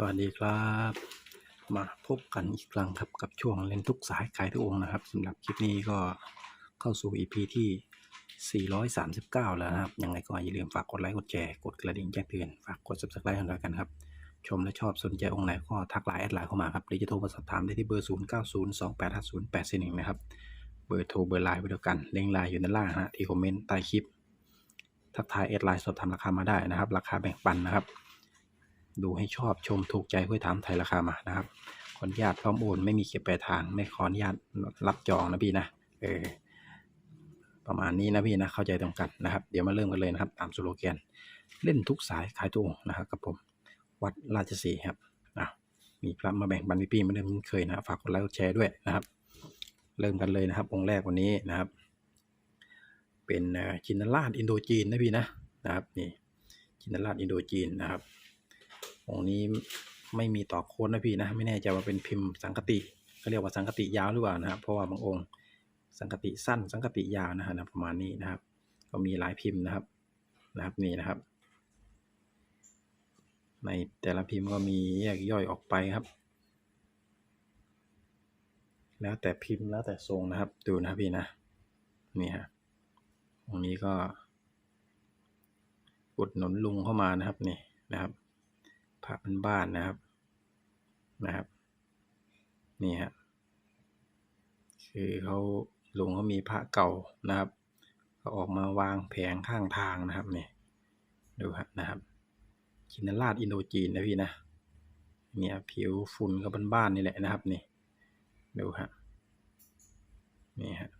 สวัสดีครับ มาพบกันอีกครั้งครับกับช่วงเล่นทุกสายขายทุกองนะครับสำหรับคลิปนี้ก็เข้าสู่ EP ที่ 439 แล้วนะครับ ยังไงก็อย่าลืมฝากกดไลค์กดแชร์กดกระดิ่งแจ้งเตือนฝากกด subscribe กันด้วยกันครับ ชมและชอบสนใจองค์ไหนก็ทักไลน์แอดไลน์เข้ามาครับหรือจะโทรมาสอบถามได้ที่เบอร์ 0902850841นะครับเบอร์โทรเบอร์ไลน์ไปเดียวกันเลิงก์ไลน์อยู่ด้านล่างนะฮะที่คอมเมนต์ใต้คลิปทักทายแอดไลน์สอบถามราคามาได้นะครับ ราคาแบ่งปันนะครับ ดูให้ชอบชมถูกใจค่อยถามไทยราคามานะครับขออนุญาตพร้อมโอนไม่มีเก็บปลายทาง ไม่ขออนุญาตรับจองนะพี่นะเออประมาณนี้นะพี่นะเข้าใจตรงกันนะครับ เดี๋ยวมาเริ่มกันเลยนะครับ ตามสโลแกน เล่นทุกสายขายตัวนะครับกับผม วัดราชสีห์ครับอะมีพระมาแบ่งปันพี่ๆมาเดิมเคยนะฝากกดไลค์กดแชร์ด้วยนะครับ เริ่มกันเลยนะครับ องค์แรกวันนี้นะครับ เป็นจินนราชอินโดจีนนะพี่นะนะครับนี่จินนราชอินโดจีนนะครับ องนี้ไม่มีต่อโค้ดนะพี่นะไม่แน่ใจว่าเป็นพิมพ์สังกติเขาเรียกว่าสังกติยาวหรือเปล่านะครับเพราะว่าบางองค์สังกติสั้น สังกติยาวนะฮะประมาณนี้นะครับ ก็มีหลายพิมพ์นะครับนะครับนี่นะครับ ในแต่ละพิมพ์ก็มีแยกย่อยออกไปครับ แล้วแต่พิมพ์แล้วแต่ทรงนะครับดูนะพี่นะนี่ฮะตรงนี้ก็อุดหนุนลุงเข้ามานะครับนี่นะครับ ระเป็นบ้านนะครับนะครับ นี่ฮะคือเขาลุงเขามีพระเก่านะครับเขาออกมาวางแผงข้างทางนะครับนี่ดูฮะนะครับชินราชอินโดจีนนะพี่นะเนี่ยผิวฝุ่นกับบ้านๆนี่แหละนะครับนี่ดูฮะนี่ฮะ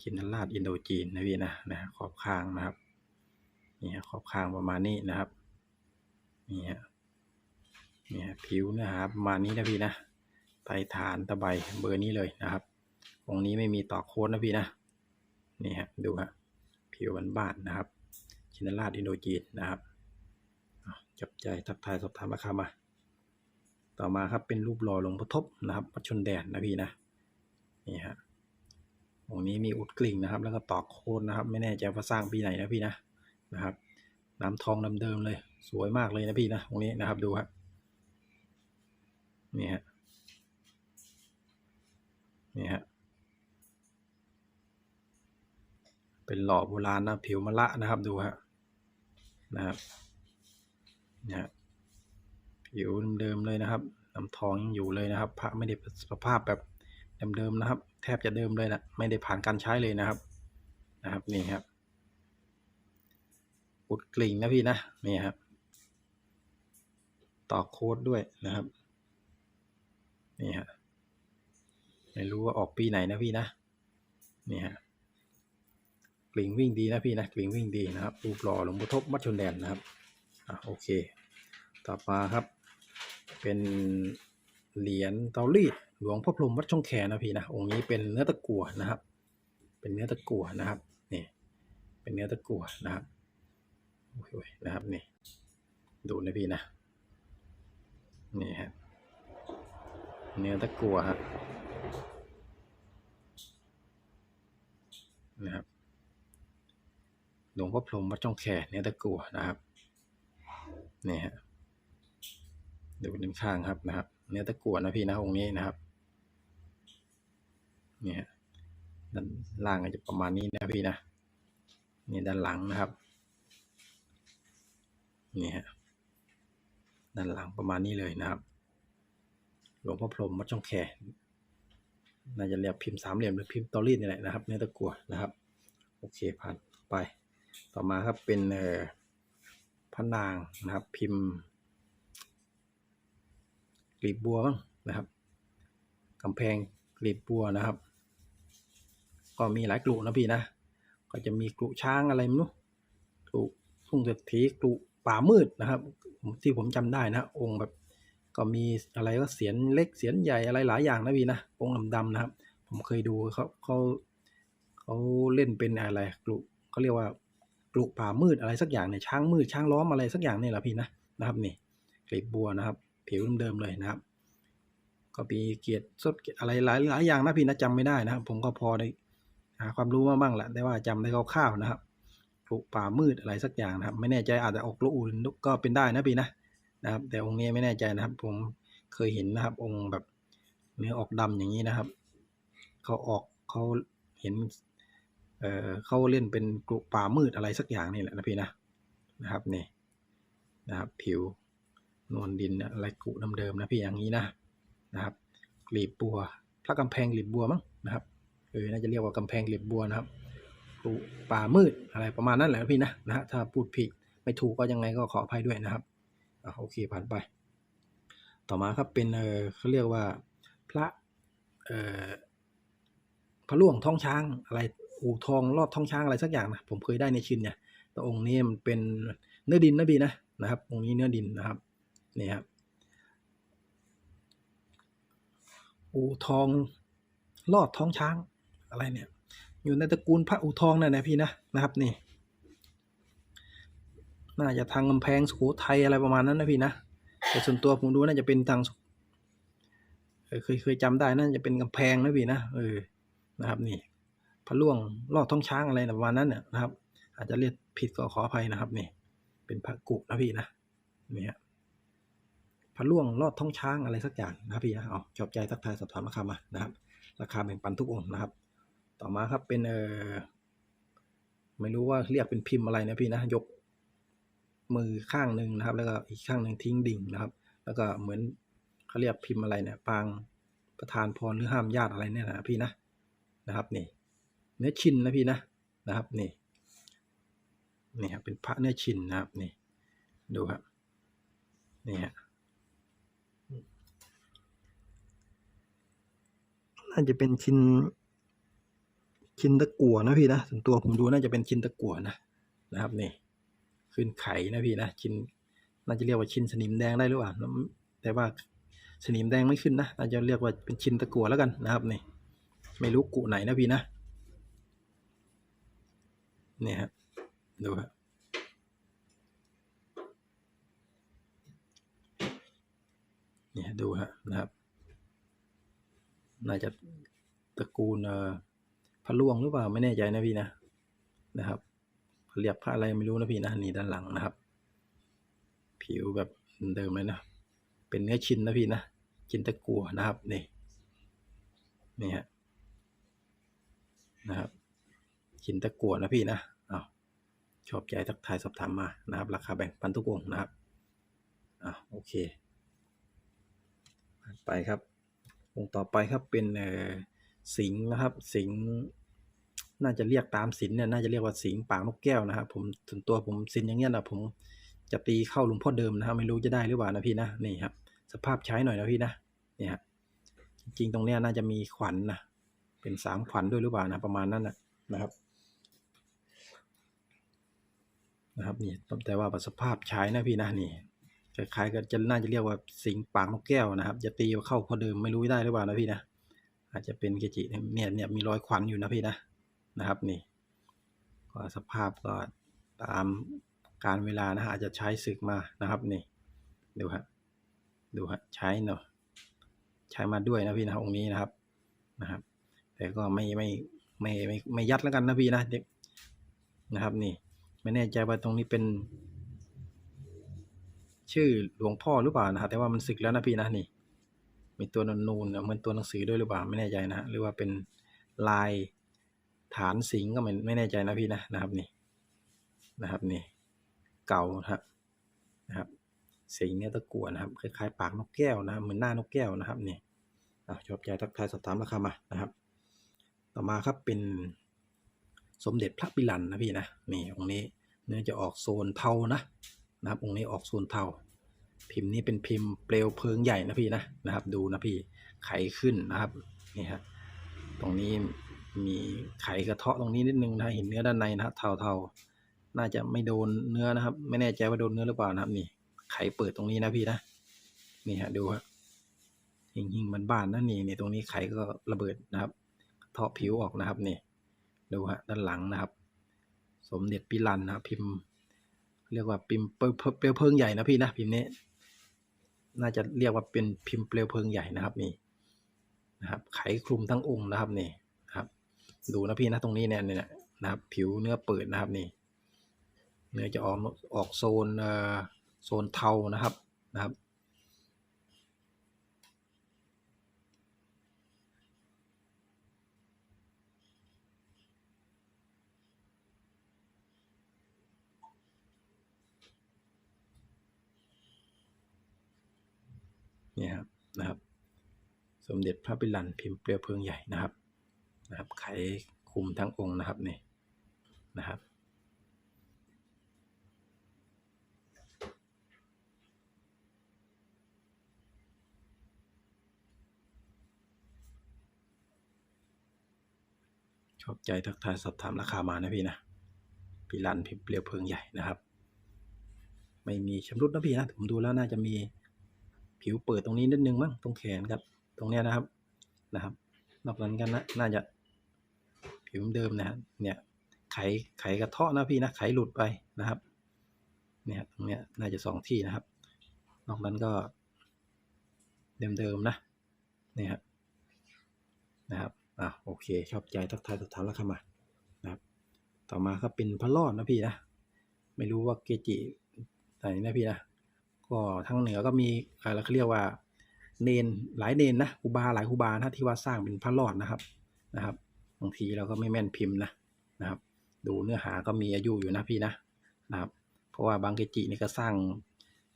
ชินราชอินโดจีนนะพี่นะนะขอบข้างนะครับนี่ฮะขอบข้างประมาณนี้นะครับ นี่ฮะนี่ฮะผิวนื้อหาประมาณนี้นะพี่นะไตฐานตะไบเบอร์นี้เลยนะครับองนี้ไม่มีต่อโค้ดนะพี่นะนี่ฮะดูฮะผิวบ้านๆนะครับ ชินราชอินโดจีนนะครับจับใจทักทายสอบถามราคามา ต่อมาครับเป็นรูปหล่อหลวงพ่อทบนะครับวัดชนแดนนะพี่นะนี่ฮะองนี้มีอุดกลิ่งนะครับ แล้วก็ตอกโคนนะครับ ไม่แน่ใจว่าสร้างปีไหนนะพี่นะนะครับ น้ำทองเดิมเลย สวยมากเลยนะพี่นะตรงนี้นะครับดูครับนี่ฮะนี่ฮะเป็นหล่อโบราณนะผิวมะละนะครับดูฮะนะครับนี่ฮะผิวเดิมๆเลยนะครับน้ำทองยังอยู่เลยนะครับพระไม่ได้สภาพแบบเดิมๆนะครับ แทบจะเดิมเลยนะไม่ได้ผ่านการใช้เลยนะครับนะครับนี่ครับอุดกลิ่งนะพี่นะนี่ครับ ต่อโค้ดด้วยนะครับ นี่ฮะ ไม่รู้ว่าออกปีไหนนะพี่นะ นี่ฮะกลิ่งวิ่งดีนะพี่นะกลิ่งวิ่งดีนะครับรูปหล่อหลวงพ่ทบมัดชนแดนนะครับอะโอเค ต่อมาครับ เป็นเหรียญเตารีดหลวงพ่อพรหมวัดช่องแคนะพี่นะองค์นี้เป็นเนื้อตะกั่วนะครับ เป็นเนื้อตะกั่วนะครับนี่เป็นเนื้อตะกั่วนะครับโอ้ยนะครับนี่ดูนะพี่นะ นี่ฮะเนื้อตะกัวฮะนะครับหลวงพ่อพรมวัดช่องแคเนื้อตะกัวนะครับนี่ฮะดูด้านข้างครับนะครับ เนื้อตะกัวนะพี่นะองค์นี้นะครับนี่ฮะด้านล่างก็จะประมาณนี้นะพี่นะนี่ด้านหลังนะครับนี่ฮะ ด้านหลังประมาณนี้เลยนะครับ หลวงพ่อพรหมวัดช่องแคน่าจะเรียกพิมพ์สามเหลี่ยมหรือพิมพ์ตอรี่นี่แหละนะครับเนื้อตะกั่วนะครับ โอเคผ่านไป ต่อมาครับเป็นเอ่อพระนางนะครับ พิมพ์กลีบบัวบ้างนะครับกำแพงกลีบบัวนะครับ ก็มีหลายกลุ่นะพี่นะ ก็จะมีกลุ่ช้างอะไรไม่รู้กลุ่ทุ่งเศรษฐีกลุ่ ป่ามืดนะครับ ที่ผมจำได้นะองค์แบบก็มีอะไรก็เสียนเล็กเสียนใหญ่อะไรหลายอย่างนะพี่นะองค์ดำๆนะครับ ผมเคยดูเขาเขาเขาเล่นเป็นอะไรกลุ่เขาเรียกว่ากลุ่ป่ามืดอะไรสักอย่างเนี่ยช้างมืดช้างล้อมอะไรสักอย่างเนี่ยแหละพี่นะนะครับนี่กลีบบัวนะครับ ผิวเดิมๆเลยนะครับ ก็มีเกียรติสดอะไรหลายหลายอย่างนะพี่นะจำไม่ได้นะครับผมก็พอได้หาความรู้มาบ้างแหละแต่ว่าจำได้คร่าวๆนะครับ กลุ่ป่ามืดอะไรสักอย่างนะครับ ไม่แน่ใจอาจจะออกลูกอื่นก็เป็นได้นะพี่นะนะครับ แต่องค์นี้ไม่แน่ใจนะครับ ผมเคยเห็นนะครับ องค์แบบเนื้อออกดำอย่างนี้นะครับเขาออกเขาเห็นเอ่อเขาเล่นเป็นกลุป่ามืดอะไรสักอย่างนี่แหละนะพี่นะนะครับนี่นะครับ ผิวนวลดินอะไรกุเดิมๆนะพี่อย่างนี้นะนะครับกลีบบัวพระกำแพงกลีบบัวมั้งนะครับเออน่าจะเรียกว่ากำแพงกลีบบัวนะครับ กลุ่มป่ามืดอะไรประมาณนั้นแหละพี่นะนะฮะถ้าพูดผิดไม่ถูกก็ยังไงก็ขออภัยด้วยนะครับอโอเคผ่านไป ต่อมาครับเป็นเออเขาเรียกว่าพระเออพระล่วงท้องช้างอะไรอู่ทองลอดท้องช้างอะไรสักอย่างนะผมเคยได้ในชินเนี่ยแต่องค์นี้มันเป็นเนื้อดินนะพี่นะนะครับ องค์นี้เนื้อดินนะครับนี่ครับอู่ทองลอดท้องช้างอะไรเนี่ย อยู่ในตระกูลพระอู่ทองนั่นนะพี่นะนะครับนี่น่าจะทางกำแพงสุโขทัยอะไรประมาณนั้นนะพี่นะแต่ส่วนตัวผมดูน่าจะเป็นทางเคยเคยจำได้น่าจะเป็นกำแพงนะพี่นะเออนะครับนี่พระล่วงลอดท้องช้างอะไรนะประมาณนั้นเนี่ยนะครับ อาจจะเรียกผิดก็ขออภัยนะครับนี่เป็นพระกุนะพี่นะนี่ฮะพระล่วงลอดท้องช้างอะไรสักอย่างนะครับพี่นะเอาชอบใจทักทายสอบถามราคามานะครับ ราคาแบ่งปันทุกองค์นะครับ ต่อมาครับเป็นเออไม่รู้ว่าเรียกเป็นพิมพ์อะไรนะพี่นะยกมือข้างหนึ่งนะครับ แล้วก็อีกข้างหนึ่งทิ้งดิ่งนะครับ แล้วก็เหมือนเขาเรียกพิมพ์อะไรเนี่ยปางประธานพรหรือห้ามญาติอะไรเนี่ยนะพี่นะนะครับนี่เนื้อชินนะพี่นะนะครับนี่นี่ครับเป็นพระเนื้อชินนะครับนี่ดูครับนี่ฮะน่าจะเป็นชิน ชินตะกั่วนะพี่นะส่วนตัวผมดูน่าจะเป็นชินตะกั่วนะนะครับนี่ขึ้นไข่นะพี่นะชินน่าจะเรียกว่าชินสนิมแดงได้หรือเปล่าแต่ว่าสนิมแดงไม่ขึ้นนะน่าจะเรียกว่าเป็นชินตะกั่วแล้วกันนะครับนี่ไม่รู้กุไหนนะพี่นะเนี่ยฮะดูครับเนี่ยดูฮะนะครับ น่าจะตระกูลเอ่อ ระล่วงหรือเปล่าไม่แน่ใจนะพี่นะนะครับเรียกพระอะไรไม่รู้นะพี่นะนี่ด้านหลังนะครับ ผิวแบบเดิมเลยนะ เป็นเนื้อชิ้นนะพี่นะชิ้นตะกัวนะครับนี่นี่ฮะนะครับชิ้นตะกัวนะพี่นะอ้าวชอบใจทักทายสอบถามมานะครับ ราคาแบ่งปันทุกองนะครับอ่าโอเคไปครับองต่อไปครับเป็นสิงนะครับสิง น่าจะเรียกตามสินเนี่ยน่าจะเรียกว่าสิงปากนกแก้วนะครับผมส่วนตัวผมสินอย่างเงี้ยนะผมจะตีเข้าหลวงพ่อเดิมนะครับไม่รู้จะได้หรือเปล่านะพี่นะนี่ครับ สภาพใช้หน่อยนะพี่นะเนี่ยครับจริงตรงเนี้ยน่าจะมีขวัญนะเป็นสามขวัญด้วยหรือเปล่านะประมาณนั้นนะนะครับนะครับนี่แต่ว่าสภาพใช้นะพี่นะนี่คล้ายๆกันจะน่าจะเรียกว่าสิงปากนกแก้วนะครับ จะตีเข้าพอเดิมไม่รู้ได้หรือเปล่านะพี่นะอาจจะเป็นเกจิเนี่ยเนี่ยมีรอยขวัญอยู่นะพี่นะ นะครับนี่ก็สภาพก็ตามการเวลานะฮะอาจจะใช้ศึกมานะครับนี่ดูฮะดูฮะใช้เนาะใช้มาด้วยนะพี่นะองค์นี้นะครับนะครับ แต่ก็ไม่ไม่ไม่ไม่ไม่ยัดแล้วกันนะพี่นะนะครับนี่ ไม่แน่ใจว่าตรงนี้เป็น ชื่อหลวงพ่อหรือเปล่านะครับแต่ว่ามันสึกแล้วนะพี่นะนี่ มีตัวนูนเหมือนตัวหนังสือด้วยหรือเปล่าไม่แน่ใจนะหรือว่าเป็นลาย ฐานสิงก็ไม่ไม่แน่ใจนะพี่นะนะครับนี่นะครับนี่เก่านะครับนะครับสิงเนี่ยตะกั่วนะครับคล้ายๆปากนกแก้วนะเหมือนหน้านกแก้วนะครับนี่ชอบใจทักทายสอบถามราคามานะครับ ต่อมาครับเป็นสมเด็จพระปิลันนะพี่นะนี่องค์นี้เนื้อจะออกโซนเทานะนะครับองค์นี้ออกโซนเทาพิมพ์นี้เป็นพิมพ์เปลวเพลิงใหญ่นะพี่นะนะครับ ดูนะพี่ไขขึ้นนะครับนี่ฮะตรงนี้ มีไขกระเทาะตรงนี้นิดนึงนะเห็นเนื้อด้านในนะเทาเทาๆ น่าจะไม่โดนเนื้อนะครับ ไม่แน่ใจว่าโดนเนื้อหรือเปล่านะครับนี่ ไขเปิดตรงนี้นะพี่นะนี่ฮะดูฮะหิ่งหิ่งมันบ้านนะนี่นี่ตรงนี้ไขก็ระเบิดนะครับเทาะผิวออกนะครับนี่ดูฮะด้านหลังนะครับ สมเด็จปิลันนะครับพิมพ์ เรียกว่าพิมพ์เปลวเพลิงใหญ่นะพี่นะพิมพ์นี้ น่าจะเรียกว่าเป็นพิมพ์เปลวเพลิงใหญ่นะครับนี่นะครับ ไขคลุมทั้งองค์นะครับนี่ ดูนะพี่นะตรงนี้เนี่ยเนี่ยนะครับผิวเนื้อเปิดนะครับนี่เนื้อจะออกออกโซนเอ่อโซนเทานะครับนะครับ เนี่ยครับนะครับ สมเด็จพระปิลันพิมพ์เปลวเพลิงใหญ่นะครับ นะครับ ไขคุมทั้งองค์นะครับนี่นะครับชอบใจทักทายสอบถามราคามานะพี่นะปิลันพิมพ์เปลวเพลิงใหญ่นะครับ ไม่มีชำรุดนะพี่นะ ผมดูแล้วน่าจะมีผิวเปิดตรงนี้นิดนึงมั้งตรงแขนครับ ตรงเนี้ยนะครับนะครับ นอกนั้นกันนะน่าจะ ผิวเดิมนะฮะเนี่ยไขไขกระเทาะนะพี่นะไขหลุดไปนะครับ เนี่ยตรงเนี้ยน่าจะสองที่นะครับ นอกนั้นก็เดิมๆนะเนี่ยครับนะครับอะโอเคชอบใจทักทายสอบถามราคามานะครับ ต่อมาก็เป็นพระรอดนะพี่นะไม่รู้ว่าเกจิไหนนะพี่นะก็ทางเหนือก็มีอะไรเขาเรียกว่าเนนหลายเนนนะครูบาหลายครูบานะที่ว่าสร้างเป็นพระรอดนะครับนะครับ บางทีเราก็ไม่แม่นพิมพ์นะนะครับ ดูเนื้อหาก็มีอายุอยู่นะพี่นะนะครับเพราะว่าบางเกจินี่ก็สร้าง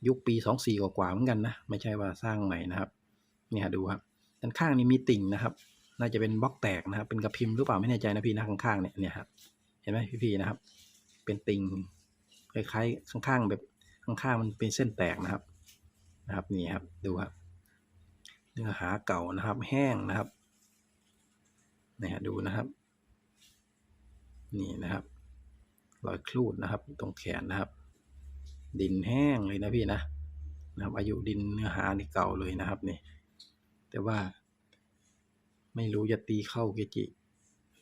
ยุคปีสองสี่กว่าๆเหมือนกันนะ ไม่ใช่ว่าสร้างใหม่นะครับเนี่ยดูครับด้านข้างนี้มีติ่งนะครับ น่าจะเป็นบล็อกแตกนะครับ เป็นกระพิมพ์หรือเปล่าไม่แน่ใจนะพี่นะข้างๆเนี่ยเนี่ยครับเห็นไหมพี่ๆนะครับ เป็นติ่งคล้ายๆข้างๆแบบข้างๆมันเป็นเส้นแตกนะครับนะครับนี่ครับดูครับเนื้อหาเก่านะครับ แห้งนะครับ นี่ฮะดูนะครับ นี่นะครับ รอยครูดนะครับ ตรงแขนนะครับ ดินแห้งเลยนะพี่นะนะครับ อายุดินเนื้อหานี่เก่าเลยนะครับนี่ แต่ว่า ไม่รู้จะตีเข้าเกจิ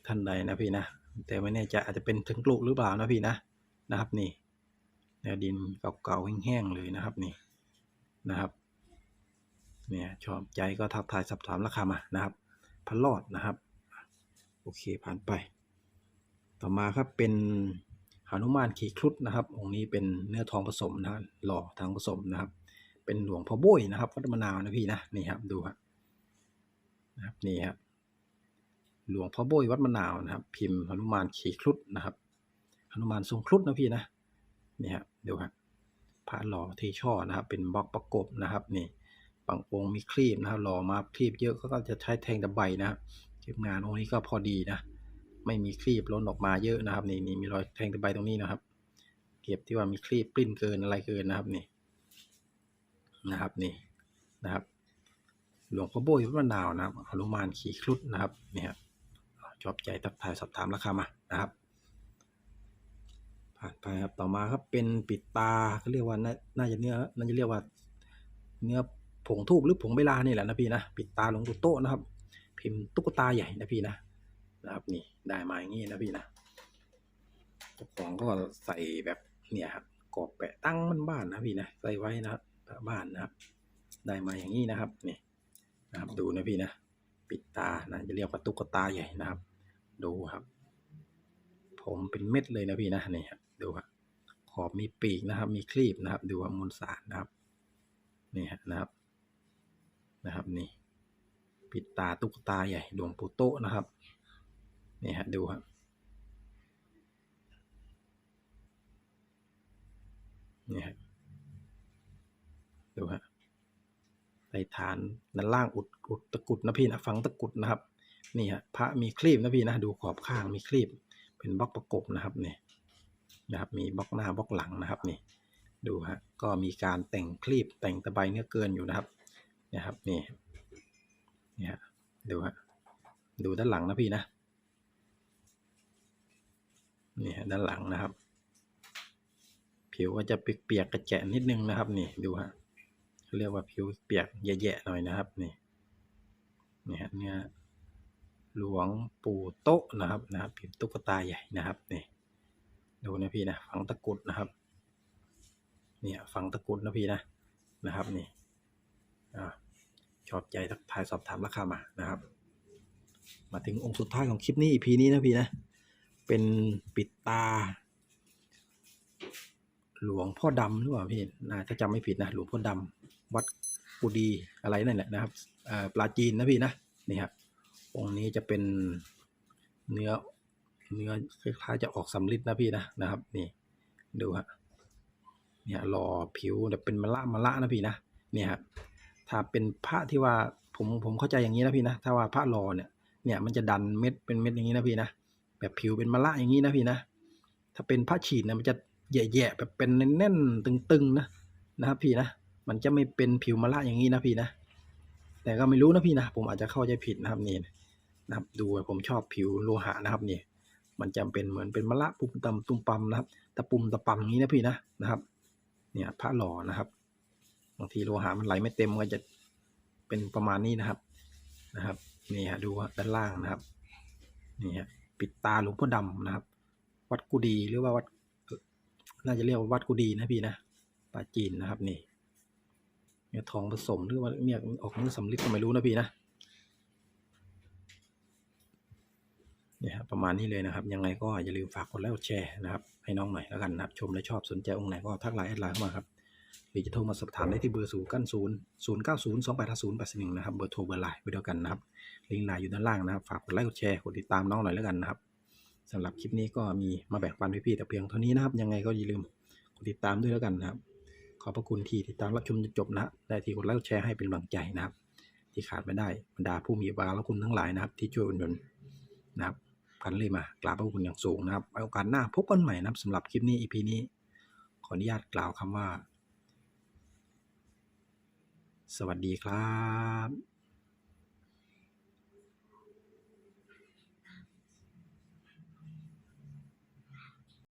ท่านใดนะพี่นะแต่ไม่แน่ใจอาจจะเป็นถึงกลุหรือเปล่านะพี่นะนะครับ นี่เนื้อดินเก่าๆแห้งๆเลยนะครับนี่นะครับเนี่ยชอบใจก็ทักทายสอบถามราคามานะครับพันรอดนะครับ โอเคผ่านไป ต่อมาครับเป็นหานุมานขี่ครุฑนะครับ องค์นี้เป็นเนื้อทองผสมนะหล่อทองผสมนะครับ เป็นหลวงพ่อโบ้ยนะครับวัดมะนาวนะพี่นะนี่ครับดูครับนะครับนี่ครับหลวงพ่อโบ้ยวัดมะนาวนะครับ พิมพ์หนุมานขี่ครุฑนะครับหนุมานทรงครุฑนะพี่นะนี่ครับดูครับพระหล่อที่ช่อนะครับ เป็นบล็อกประกบนะครับนี่บางองค์มีครีบนะครับหล่อมาครีบเยอะก็จะใช้แทงตะไบนะครับ ทีมงานองนี้ก็พอดีนะ ไม่มีครีบล้นออกมาเยอะนะครับนี่นี่มีรอยแทงตะไบตรงนี้นะครับ เก็บที่ว่ามีครีบปริ้นเกินอะไรเกินนะครับนี่นะครับนี่นะครับ หลวงพ่อโบยวัดมะนาวนะครับหนุมานขี่ครุฑนะครับเนี่ยชอบใจทักทายสอบถามราคามานะครับ ผ่านไปครับต่อมาครับเป็นปิดตาเขาเรียกว่าน่าน่าจะเนื้อน่าจะเรียกว่า เนื้อผงทูบหรือผงเวลานี่แหละนะพี่นะปิดตาหลวงปู่โตนะครับ พิมพ์ตุ๊กตาใหญ่นะพี่นะนะครับนี่ได้มาอย่างนี้นะพี่นะเจ้าของก็ใส่แบบเนี่ยครับกรอบแปะตั้งมันบ้านนะพี่นะใส่ไว้นะครับบ้านนะครับ ได้มาอย่างนี้นะครับนี่นะครับ ดูนะพี่นะปิดตานะจะเรียกว่าตุ๊กตาใหญ่นะครับ ดูครับ ผมเป็นเม็ดเลยนะพี่นะนี่ครับดูครับขอบมีปีกนะครับ มีครีบนะครับ ดูว่ามวลสารนะครับ นี่นะครับนะครับนี่ ปิดตาตุ๊กตาใหญ่หลวงปู่โตะนะครับนี่ฮะดูครับนี่ฮะดูฮะใส่ฐานด้านล่างอุดอุดตะกุดนะพี่นะฝังตะกุดนะครับนี่ฮะพระมีครีบนะพี่นะดูขอบข้างมีครีบเป็นบล็อกประกบนะครับนี่นะครับมีบล็อกหน้าบล็อกหลังนะครับนี่ดูฮะก็มีการแต่งคลีบแต่งตะไบเนื้อเกินอยู่นะครับนี่ครับนี่ เนี่ยฮะดูฮะดูด้านหลังนะพี่นะนี่ฮะด้านหลังนะครับ ผิวก็จะเปียกๆกระแจะนิดนึงนะครับ นี่ดูฮะเรียกว่าผิวเปียกแย่ๆหน่อยนะครับ นี่นี่ฮะเนี่ยหลวงปู่โต๊ะนะครับนะครับพิมพ์ตุ๊กตาใหญ่นะครับนี่ดูนะพี่นะฝังตะกุดนะครับเนี่ยฟังตะกุดนะพี่นะนะครับนี่อ่า ชอบใจทักทายสอบถามราคามานะครับ มาถึงองค์สุดท้ายของคลิปนี้ EP นี้นะพี่นะ เป็นปิดตา หลวงพ่อดำหรือเปล่าพี่น่าถ้าจำไม่ผิดนะหลวงพ่อดำวัดกุดีอะไรนั่นแหละนะครับอ่อปลาจีนนะพี่นะนี่ครับองค์นี้จะเป็นเนื้อเนื้อคล้ายๆจะออกสำลิดนะพี่นะนะครับ นี่ดูฮะเนี่ยหล่อผิวแบบเป็นมะละมะละนะพี่นะเนี่ยครับ ถ้าเป็นพระที่ว่าผมผมเข้าใจอย่างนี้นะพี่นะ ถ้าว่าพระหล่อเนี่ยเนี่ยมันจะดันเม็ดเป็นเม็ดอย่างนี้นะพี่นะแบบผิวเป็นมะละอย่างนี้นะพี่นะถ้าเป็นผ้าฉีดนะมันจะแย่ๆแบบเป็นแน่นๆตึงๆนะนะครับพี่นะมันจะไม่เป็นผิวมะละอย่างนี้นะพี่นะแต่ก็ไม่รู้นะพี่นะผมอาจจะเข้าใจผิดนะครับนี่นะครับดูผมชอบผิวโลหะนะครับนี่มันจะเป็นเหมือนเป็นมะละปุ่มตำตุ่มปั๊มนะครับตะปุ่มตะปำอย่างนี้นะพี่นะนะครับ เนี่ยพระหล่อนะครับ บางทีโลหะมันไหลไม่เต็มก็จะเป็นประมาณนี้นะครับนะครับนี่ฮะดูด้านล่างนะครับนี่ฮะปิดตาหลวงพ่อดำนะครับ วัดกุดีหรือว่าวัด น่าจะเรียกว่าวัดกุดีนะพี่นะปลาจีนนะครับนี่เนี่ยทองผสมหรือว่าเนี่ยออกเนื้อสำลิดก็ไม่รู้นะพี่นะเนี่ยครับประมาณนี้เลยนะครับ ยังไงก็อย่าลืมฝากกดไลค์กดแชร์นะครับ ให้น้องหน่อยแล้วกันนะครับ ชมและชอบสนใจองค์ไหนก็ทักไลน์แอดไลน์เข้ามาครับ หรือจะโทรมาสอบถามได้ที่เบอร์ศูนย์กันศูนย์ศูนย์เก้าศูนย์สองแปดห้าศูนย์แปดสิบหนึ่งนะครับเบอร์โทรเบอร์ไลน์ไปเดียวกันนะครับลิงก์ไลน์อยู่ด้านล่างนะครับฝากกดไลค์กดแชร์กดติดตามน้องหน่อยแล้วกันนะครับสำหรับคลิปนี้ก็มีมาแบ่งปันพี่ๆแต่เพียงเท่านี้นะครับ ยังไงก็อย่าลืมกดติดตามด้วยแล้วกันนะครับ ขอบพระคุณที่ติดตามรับชมจนจบนะได้ที่กดไลค์กดแชร์ให้เป็นกำลังใจนะครับ ที่ขาดไม่ได้บรรดาผู้มีบารคุณทั้งหลายนะครับ ที่ช่วยอุดหนุนนะครับกันเลยมากราบพระคุณอย่างสูงนะครับโอกาสหน้าพบกันใหม่นะครับสำหรับคลิปนี้ EP นี้ ขออนุญาตกล่าวคำว่า สวัสดีครับ